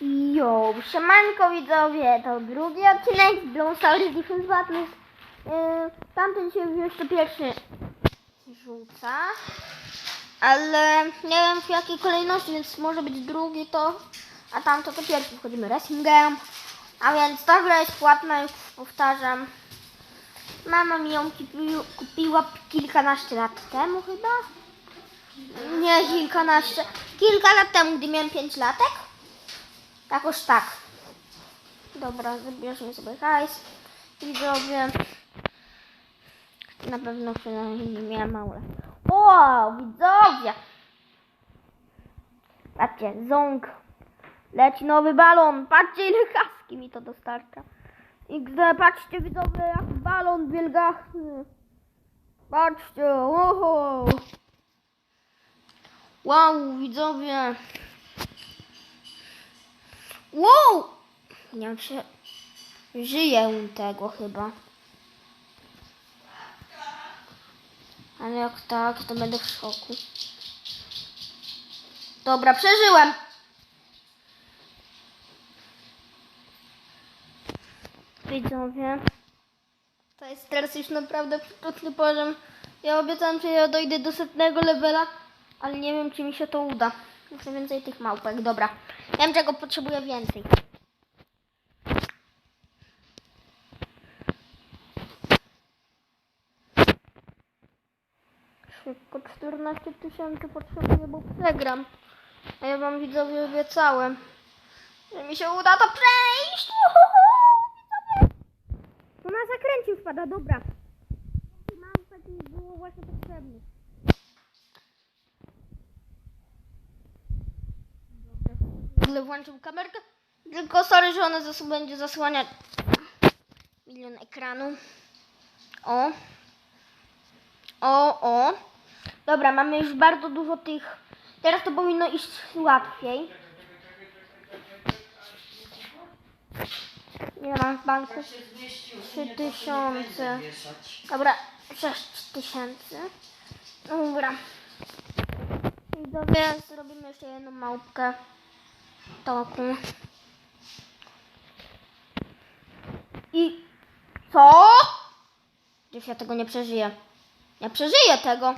Jo, siemanko widzowie, to drugi odcinek z Blown Story Defense Battles. Yy, tamten się jeszcze pierwszy rzuca, ale nie wiem w jakiej kolejności, więc może być drugi to, a tamto to pierwszy. Wchodzimy Racing Game, a więc ta gra jest płatna, już powtarzam. Mama mi ją kupił, kupiła kilkanaście lat temu chyba. Nie kilkanaście, kilka lat temu, gdy miałem 5 latek. Jakoś tak. Dobra, zabierzmy sobie hajs. Widzowie. Na pewno przynajmniej nie miałem lat. O, widzowie! Patrzcie, ząg. Leci nowy balon. Patrzcie ile kaski mi to dostarcza. XD, patrzcie widzowie, jak balon wielgachny. Patrzcie, oho. Wow, widzowie. Wow! Nie wiem, czy żyję tego chyba. Ale jak tak, to będę w szoku. Dobra, przeżyłem. Widzowie. To jest teraz już naprawdę przykutny poziom. Ja obiecałam, że ja dojdę do setnego levela, ale nie wiem, czy mi się to uda. Chcę więcej tych małpek, dobra. Wiem, czego potrzebuję więcej. Szybko 14 tysięcy potrzebuję, bo przegram. A ja wam widzowie obiecałem, że mi się uda to przejść. To na zakręcie wpada, dobra. Mam taki było właśnie potrzebny. Włączył kamerkę. Tylko sorry, że ona zasu będzie zasłaniać milion ekranu. O. O, o. Dobra, mamy już bardzo dużo tych. Teraz to powinno iść łatwiej. Ile mam w banku? Trzy tysiące. Dobra, sześć tysięcy. Dobra. Widzowie, zrobimy jeszcze jedną małpkę. Toku. I co? Przecież ja tego nie przeżyję. Ja przeżyję tego.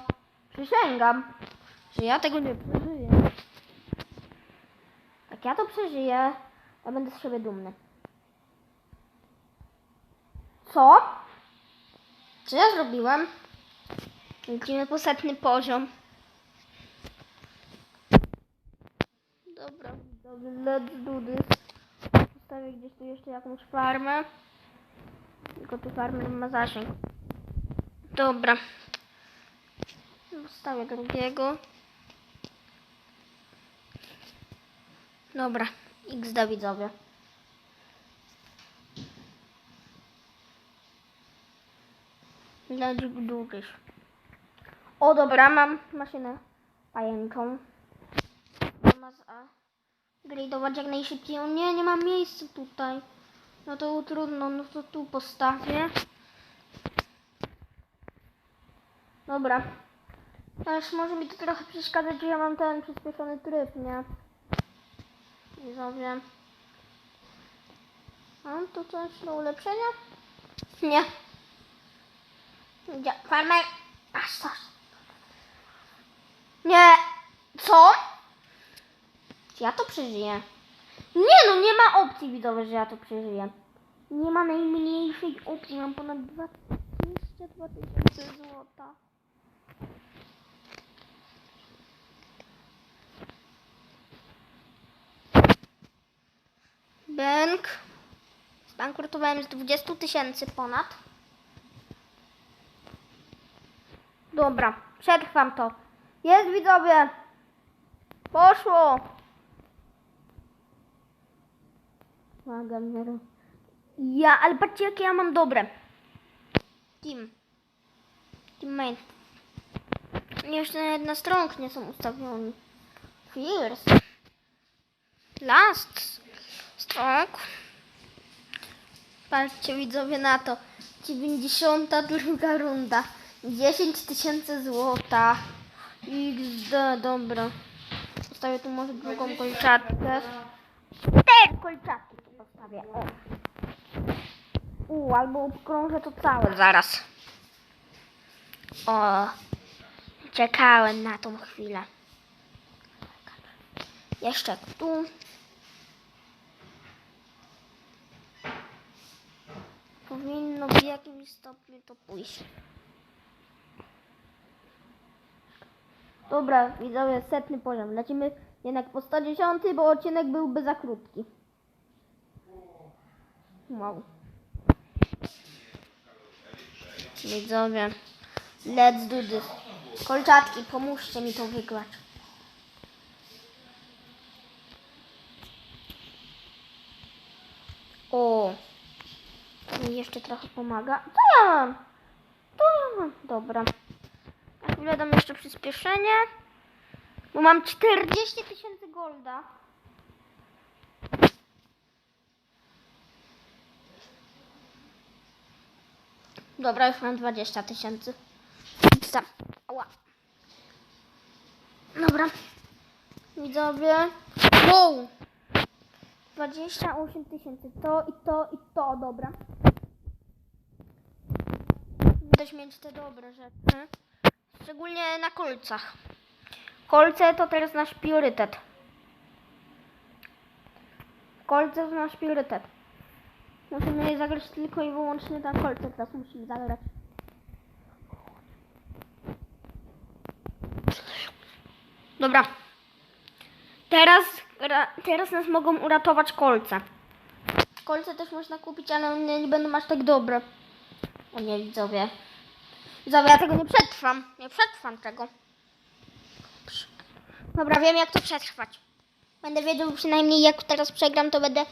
Przysięgam, że ja tego nie przeżyję. Jak ja to przeżyję, ja będę z siebie dumny. Co? Co ja zrobiłem? Lecimy po setny poziom. Dobra, dobra, let's do this. Postawię gdzieś tu jeszcze jakąś farmę. Tylko tu farmy nie ma zasięg. Dobra. Postawię drugiego. Dobra, XD widzowie. Let's do this. O dobra, mam maszynę pajęczą. Ma z A. Gradować jak najszybciej. O nie, nie mam miejsca tutaj. No to trudno, no to tu postawię. Dobra. Aż może mi to trochę przeszkadzać, że ja mam ten przyspieszony tryb, nie? Widzowie. Mam tu coś do ulepszenia? Nie. Farmer. Aż coś. Nie. Co? Ja to przeżyję? Nie no, nie ma opcji widzowie, że ja to przeżyję. Nie ma najmniejszej opcji. Mam ponad 22 tysiące złota. Bank. Zbankrutowałem z 20 tysięcy ponad. Dobra, przetrwam to. Jest widzowie. Poszło. Uwaga, nie- Ja, ale patrzcie jakie ja mam dobre. Team. Teammate. Jeszcze nawet na strong nie są ustawioni. First. Last. Strong. Patrzcie widzowie na to. 92 runda. 10 tysięcy złota. XD, dobra. Postawię tu może drugą kolczatkę. Te kolczatki postawię. O. U, albo obkrążę to całe zaraz. O. Czekałem na tą chwilę. Jeszcze tu. Powinno w jakimś stopniu to pójść. Dobra, widzowie, setny poziom. Lecimy jednak po 110, bo odcinek byłby za krótki. Wow. Widzowie, let's do this. Kolczatki, pomóżcie mi to wygrać. O, to mi jeszcze trochę pomaga. Co ja mam? To ja mam. Dobra. Na dam jeszcze przyspieszenie. Bo mam 40 tysięcy golda. Dobra, już mam 20 tysięcy. Dobra. Widzowie. Wow. 28 tysięcy. To i to i to. Dobra. Widać mieć te dobre rzeczy. Szczególnie na kolcach. Kolce to teraz nasz priorytet. Kolce to nasz priorytet. Musimy je zagrać tylko i wyłącznie na kolce. Teraz musimy zagrać. Dobra. Teraz, ra- teraz nas mogą uratować kolce. Kolce też można kupić, ale one nie będą aż tak dobre. O nie, widzowie. Widzowie, ja tego nie przetrwam. Nie przetrwam tego. Dobra, wiem jak to przetrwać. Będę wiedział przynajmniej jak teraz przegram, to będę...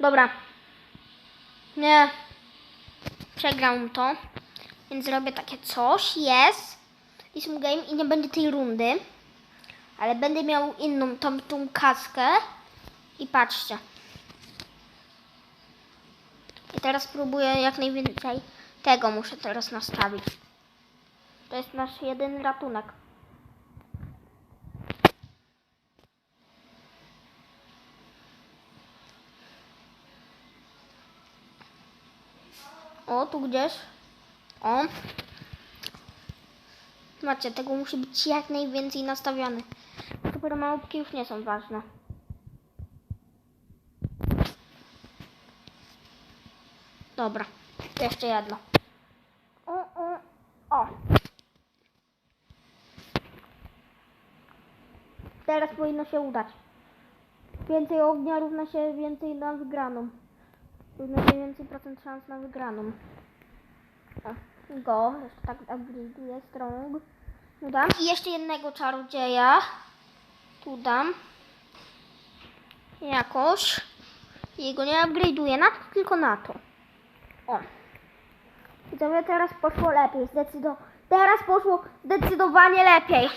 Dobra. Nie. Przegram to. Więc zrobię takie coś. Jest. Jest game i nie będzie tej rundy. Ale będę miał inną, tą, tą kaskę. I patrzcie. I teraz próbuję jak najwięcej tego muszę teraz nastawić. To jest nasz jedyny ratunek. O, tu gdzieś. O. Macie, tego musi być jak najwięcej nastawione. Super małpki już nie są ważne. Dobra, jeszcze jedno. O, o, o. Teraz powinno się udać. Więcej ognia równa się więcej na wygraną. Się więcej procent szans na wygraną. O, go, jeszcze tak upgrade'uję strong. Tu dam. I jeszcze jednego czarodzieja. Tu dam. Jakoś. Jego nie upgrade'uję, na to, tylko na to. O. Widzowie, teraz poszło lepiej. Zdecydo teraz poszło zdecydowanie lepiej.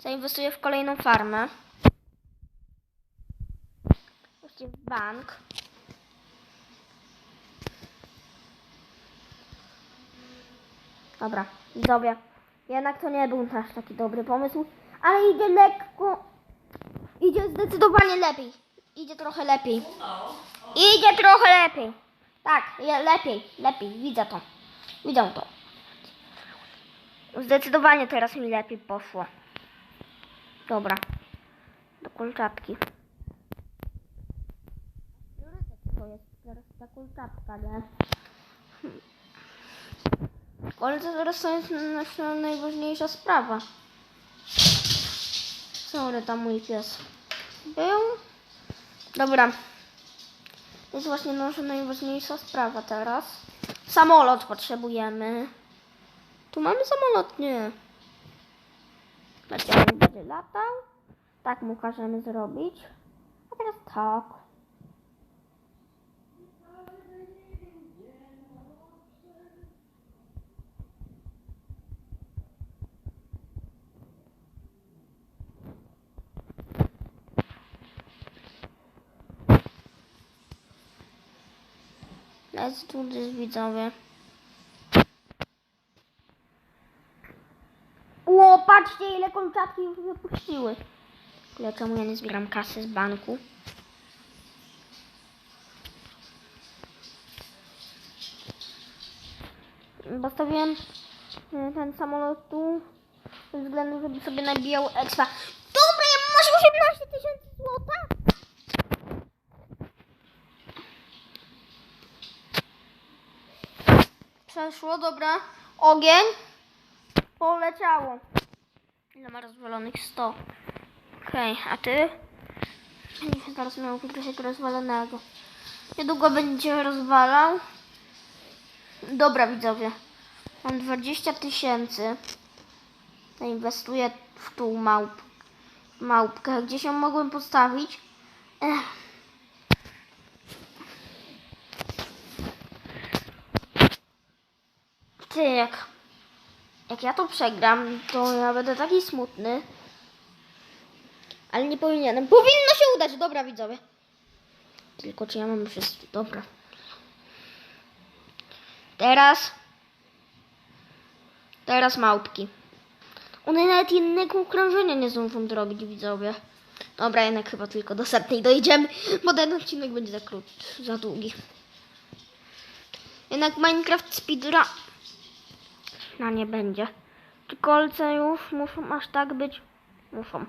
Zainwestuję w kolejną farmę. W bank. Dobra, widzowie. Jednak to nie był nasz taki dobry pomysł, ale idzie lekko. Idzie zdecydowanie lepiej. Idzie trochę lepiej. Idzie trochę lepiej. Tak, lepiej, lepiej, widzę to. Widzę to. Zdecydowanie teraz mi lepiej poszło. Dobra. Do kolczatki. To jest teraz ta kolczatka, nie? Teraz to jest nasza najważniejsza sprawa. Sorry, tam mój pies był. Dobra. To jest właśnie nasza najważniejsza sprawa teraz. Samolot potrzebujemy. Tu mamy samolot, nie. Znaczy, on będzie latał. Tak mu każemy zrobić. A teraz tak. Let's do this, widzowie. O, patrzcie ile kolczatki już wypuściły. Tyle czemu ja nie zbieram kasy z banku. Postawiłem y, ten samolot tu ze względu, żeby sobie nabijał expa. Dobra, ja masz 18 tysięcy złota? Przeszło, dobra. Ogień. Poleciało. Ile ma rozwalonych? 100. Okej, a ty? Będziesz teraz miał trochę rozwalonego. Niedługo będzie rozwalał. Dobra, widzowie. Mam 20 tysięcy. Zainwestuję w tą małp, małpkę. Gdzie się mogłem postawić? Ech. Ty, jak, jak ja to przegram, to ja będę taki smutny. Ale nie powinienem. Powinno się udać, dobra widzowie. Tylko czy ja mam wszystko? Dobra. Teraz. Teraz małpki. One nawet innego okrążenia nie zdążą zrobić, widzowie. Dobra, jednak chyba tylko do setnej dojdziemy, bo ten odcinek będzie za krótki, za długi. Jednak Minecraft Speedrun na nie będzie. Czy kolce już muszą aż tak być? Muszą.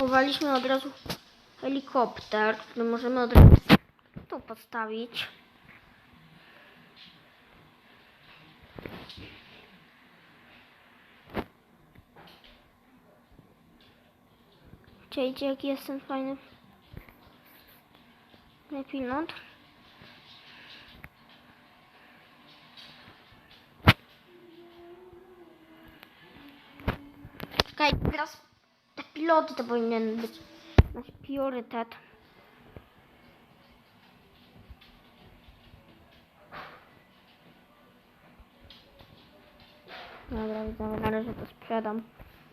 Chowaliśmy od razu helikopter, który możemy od razu tu postawić. Czekajcie, jaki jest ten fajny pilot. Czekaj, teraz te piloty to powinien być nasz priorytet. Dobra, widzowie, na razie to sprzedam.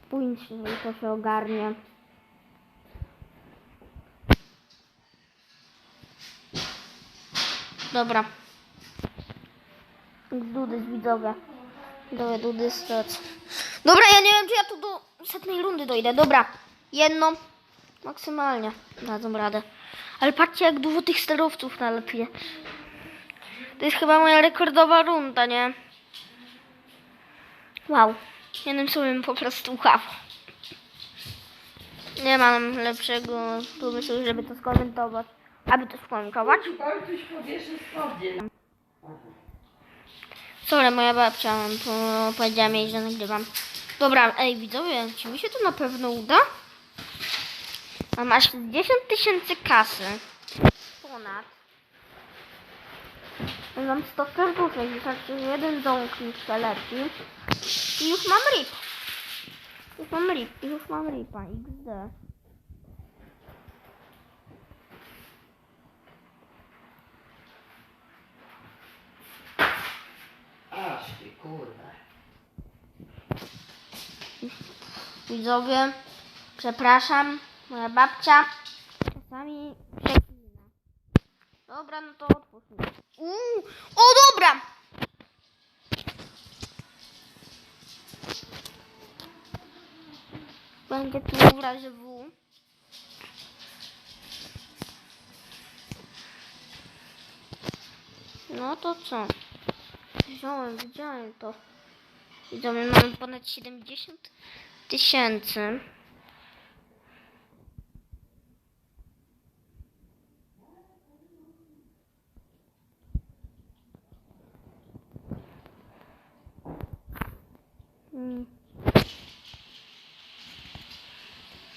Później to się ogarnie. Dobra. Dudy z widzowie. Dobra, dudy stoc. Dobra, ja nie wiem, czy ja tu do setnej rundy dojdę. Dobra, jedno maksymalnie dadzą radę. Ale patrzcie, jak dużo tych sterowców nalepie. To jest chyba moja rekordowa runda, nie? Wow. Jednym słowem po prostu wow. Nie mam lepszego pomysłu, żeby to skomentować. Aby to skomentować. Sorry, moja babcia po, powiedziała mi, że nagrywam. Dobra, ej widzowie, czy mi się to na pewno uda? Mam aż 10 tysięcy kasy. Ponad. Mam 100 serduszek, wystarczy, jeden ząk mi przeleci. I już mam rip. Już mam rip, już mam ripa, XD. Aż ty kurwa. Widzowie, przepraszam, moja babcia czasami przeklina. Dobra, no to otwórz mi. Uuu, o dobra! Będzie tu w razie W. No to co? Wziąłem, widziałem to. Widzowie, mamy ponad 70 tysięcy. Mm.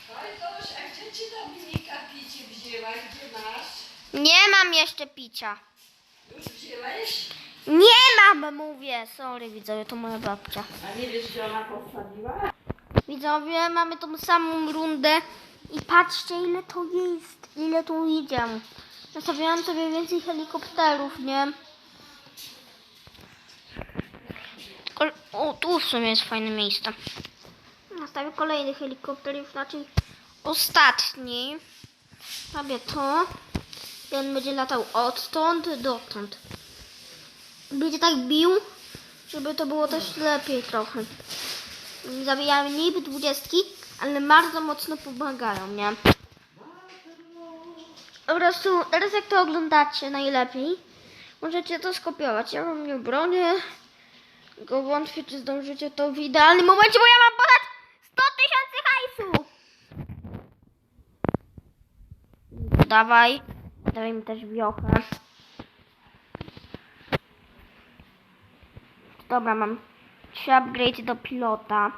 A gdzie ci Dominika picie wzięła? Gdzie masz? Nie mam jeszcze picia. Już? Nie mam, mówię. Sorry, widzowie, to moja babcia. A nie wiesz, gdzie ona postawiła? Widzowie, mamy tą samą rundę i patrzcie, ile to jest, ile tu idzie. Nastawiałam sobie więcej helikopterów, nie? O, tu w sumie jest fajne miejsce. Nastawię kolejny helikopter, już raczej ostatni. Robię to. Ten będzie latał odtąd dotąd. Będzie tak bił, żeby to było też lepiej trochę. Zabijają niby dwudziestki, ale bardzo mocno pomagają, nie? Po prostu teraz jak to oglądacie najlepiej, możecie to skopiować. Ja wam nie bronię, tylko wątpię, czy zdążycie to w idealnym momencie, bo ja mam ponad 100 tysięcy hajsu! Dawaj, dawaj mi też wiochę. Dobra, mam trzy upgrade do pilota.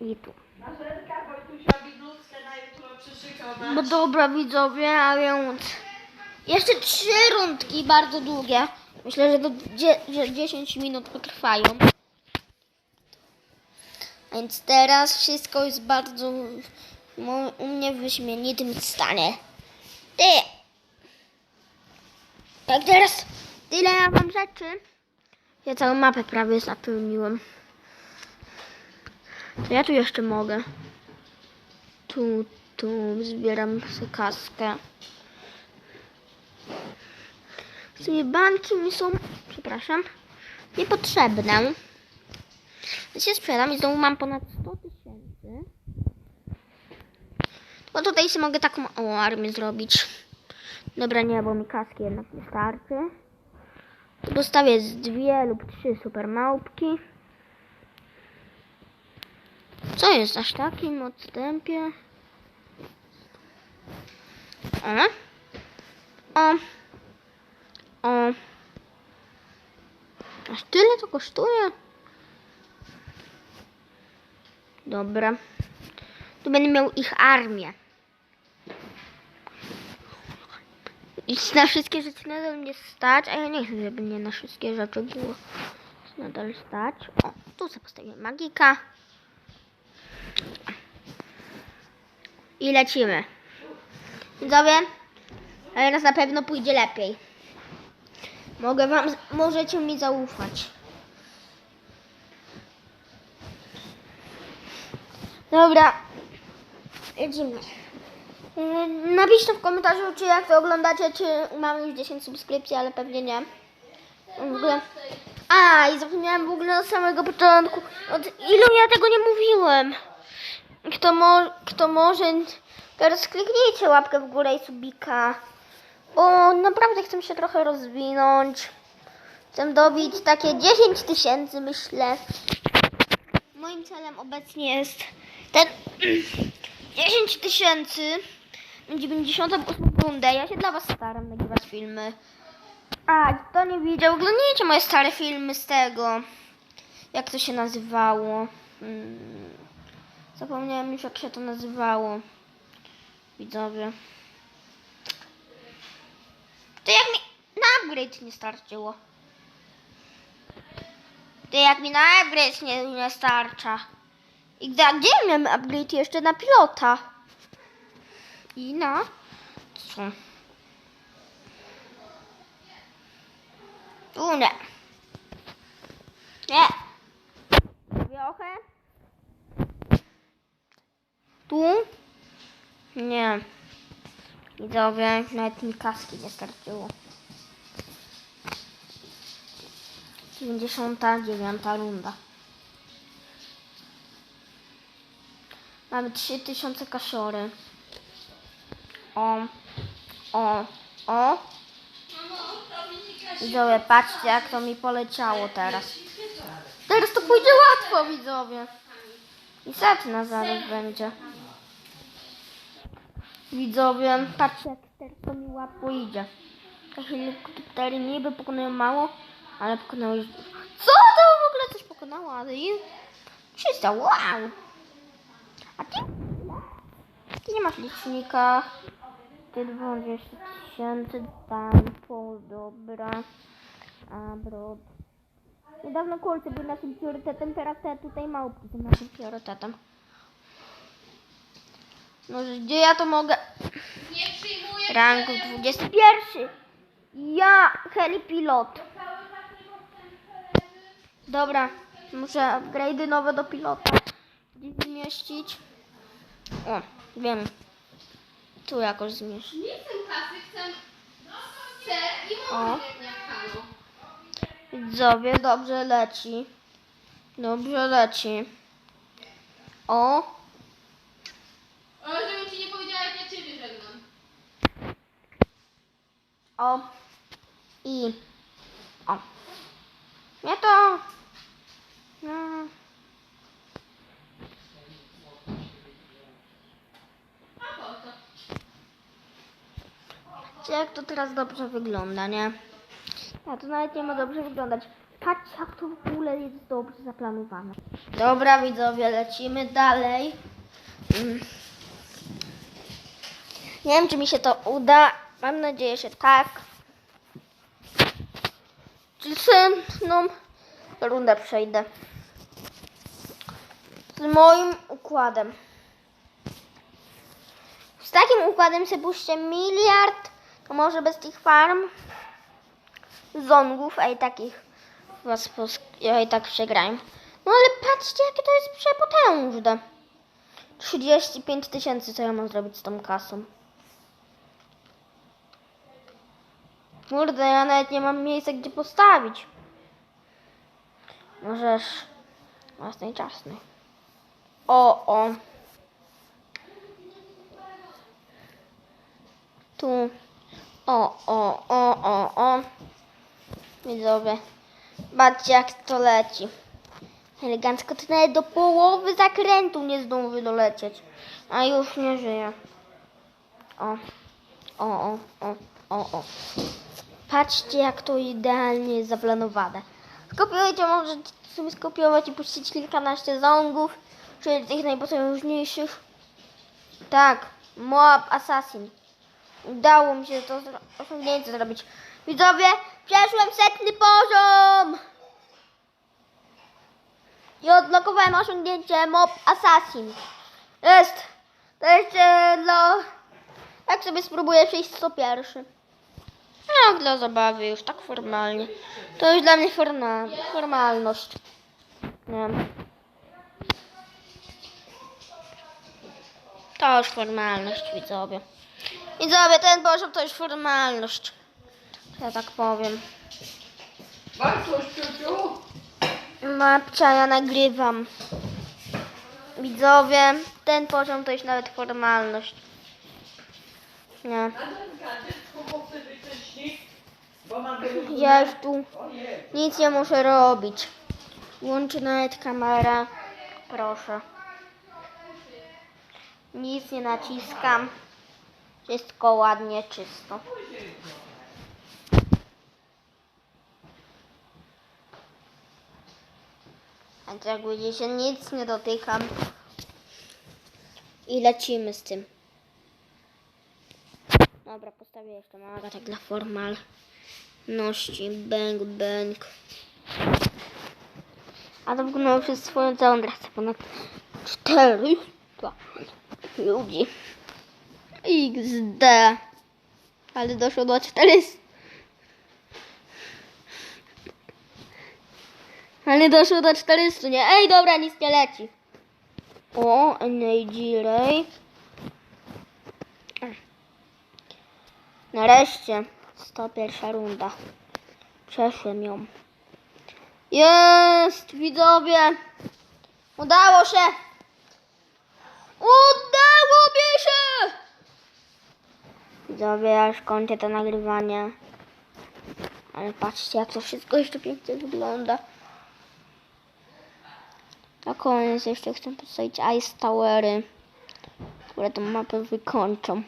I tu. No dobra widzowie, a więc jeszcze trzy rundki bardzo długie. Myślę, że do dzie- że 10 minut potrwają. Więc teraz wszystko jest bardzo u mnie w wyśmienitym stanie. Ty! Tak teraz tyle ja mam rzeczy. Ja całą mapę prawie zapełniłem. To ja tu jeszcze mogę. Tu, tu zbieram sobie kaskę. W sumie banki mi są, przepraszam, niepotrzebne. Więc się sprzedam i znowu mam ponad 100 tysięcy. Bo tutaj sobie mogę taką małą armię zrobić. Dobra, nie, bo mi kaski jednak nie starczy. Dostawię z dwie lub trzy super małpki. Co jest aż takim odstępie? O. O. O. Aż tyle to kosztuje? Dobra. Tu będę miał ich armię. I na wszystkie rzeczy nadal mnie stać, a ja nie chcę, żeby mnie na wszystkie rzeczy było nadal stać. O, tu sobie postawię magika. I lecimy. Widzowie, teraz na pewno pójdzie lepiej. Mogę wam, możecie mi zaufać. Dobra, lecimy. Yy, Napiszcie w komentarzu, czy jak to oglądacie, czy mamy już 10 subskrypcji, ale pewnie nie. W ogóle... A, i zapomniałem w ogóle od samego początku. Od ilu ja tego nie mówiłem? Kto, mo kto może, teraz kliknijcie łapkę w górę i subika. Bo naprawdę chcę się trochę rozwinąć. Chcę dobić takie 10 tysięcy, myślę. Moim celem obecnie jest ten 10 tysięcy. 98 rundę. Ja się dla was staram nagrywać filmy. A, kto nie widział, oglądajcie moje stare filmy z tego. Jak to się nazywało? Hmm. Zapomniałem już jak się to nazywało. Widzowie. To jak mi na upgrade nie starczyło. To jak mi na upgrade nie, nie starcza. I gdzie, gdzie miałem upgrade jeszcze na pilota? I na co? Tu nie. Nie. Wiochę. Tu? Nie. Widzowie, nawet mi kaski nie starczyło. 99 runda. Mamy 3000 kasiory. O, o, o. Widzowie, patrzcie jak to mi poleciało teraz. Teraz to pójdzie łatwo, widzowie. I setna zaraz będzie. Widzowie, patrzcie jak teraz to mi łatwo idzie. Te helikoptery niby pokonują mało, ale pokonały już... Co to w ogóle coś pokonało? Ale i... 300, wow! A ty? Ty nie masz licznika. Ty 20 tysięcy, tam, pół, dobra. A, brod. Niedawno kolce były naszym priorytetem, teraz te tutaj małpki są naszym priorytetem. No, że gdzie ja to mogę? Nie przyjmuję Rank 21. Ja, helipilot. Dobra, muszę upgrade'y nowe do pilota gdzieś zmieścić. O, wiem. Tu jakoś zmiesz. Nie chcę kasy, chcę ser i O. Widzowie, dobrze leci. Dobrze leci. O, Ale żebym ci nie powiedziała, jak ja ciebie żegnam. o i o. Nie to. No. A po co? Patrzcie, jak to teraz dobrze wygląda, nie? A to nawet nie ma dobrze wyglądać. Patrzcie, jak to w ogóle jest dobrze zaplanowane. Dobra, widzowie, lecimy dalej. Mm. Nie wiem, czy mi się to uda. Mam nadzieję, że tak. Następną rundę przejdę. Z moim układem. Z takim układem sobie puśćcie miliard, to może bez tych farm zongów, i takich was ja i tak przegrałem. No ale patrzcie, jakie to jest przepotężne. 35 tysięcy, co ja mam zrobić z tą kasą? Kurde, ja nawet nie mam miejsca, gdzie postawić. Możesz własnej czasnej. O, o. Tu. O, o, o, o, o. Widzowie. Patrzcie jak to leci. Elegancko to nawet do połowy zakrętu nie zdąży dolecieć. A już nie żyje. O. O, o, o, o, o. Patrzcie jak to idealnie jest zaplanowane. Skopiujcie, możecie sobie skopiować i puścić kilkanaście zongów, czyli tych najpotężniejszych. Tak, Moab Assassin. Udało mi się to osiągnięcie zrobić. Widzowie, przeszłem setny poziom! I odblokowałem osiągnięcie Mob Assassin. Jest! To jeszcze dla... Jak sobie spróbuję przejść 101. No, dla zabawy już, tak formalnie. To już dla mnie forma... formalność. Nie. To już formalność, widzowie. Widzowie, ten poziom to już formalność. Ja tak powiem. Bartuś, ciuciu. Mapcia, ja nagrywam. Widzowie, ten poziom to już nawet formalność. Nie. Ja już tu nic nie muszę robić. Łączy nawet kamera. Proszę. Nic nie naciskam. Wszystko ładnie, czysto. Więc jak widzicie, nic nie dotykam. I lecimy z tym. Dobra, postawię jeszcze małego tak dla formalności. Bang, bang. A to wyglądało przez swoją całą trasę. Ponad 400 ludzi. XD. Ale doszło do 400. Ale doszło do 400, nie? Ej, dobra, nic nie leci. O, Energy Ray. Nareszcie. 101 runda. Przeszłem ją. Jest, widzowie. Udało się. Udało mi się. Widzowie, ja już kończę to nagrywanie. Ale patrzcie, jak to wszystko jeszcze pięknie wygląda. Na koniec jeszcze chcę postawić Ice Towery, które tą mapę wykończą.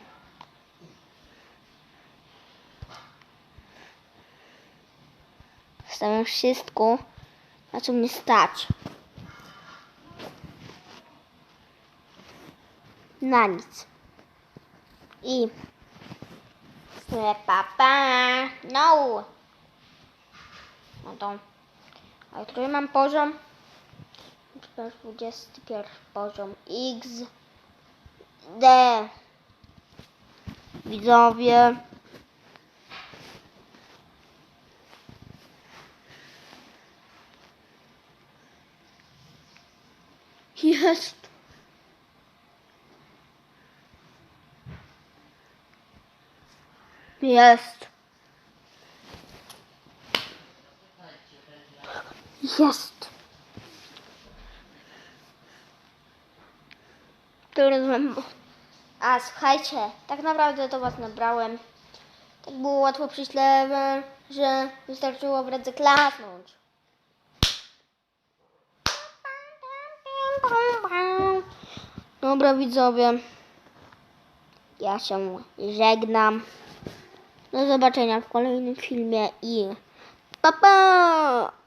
Stawiam wszystko, na co mnie stać. Na nic. I... Pa, pa. No! No to... A który mam poziom? 21 poziom X D Widzowie Jest Jest. Jest. To rozumiem. A słuchajcie, tak naprawdę to was nabrałem. Tak było łatwo prześlewe, że wystarczyło ręce klasnąć. Dobra widzowie, ja się żegnam. Do zobaczenia w kolejnym filmie i pa pa!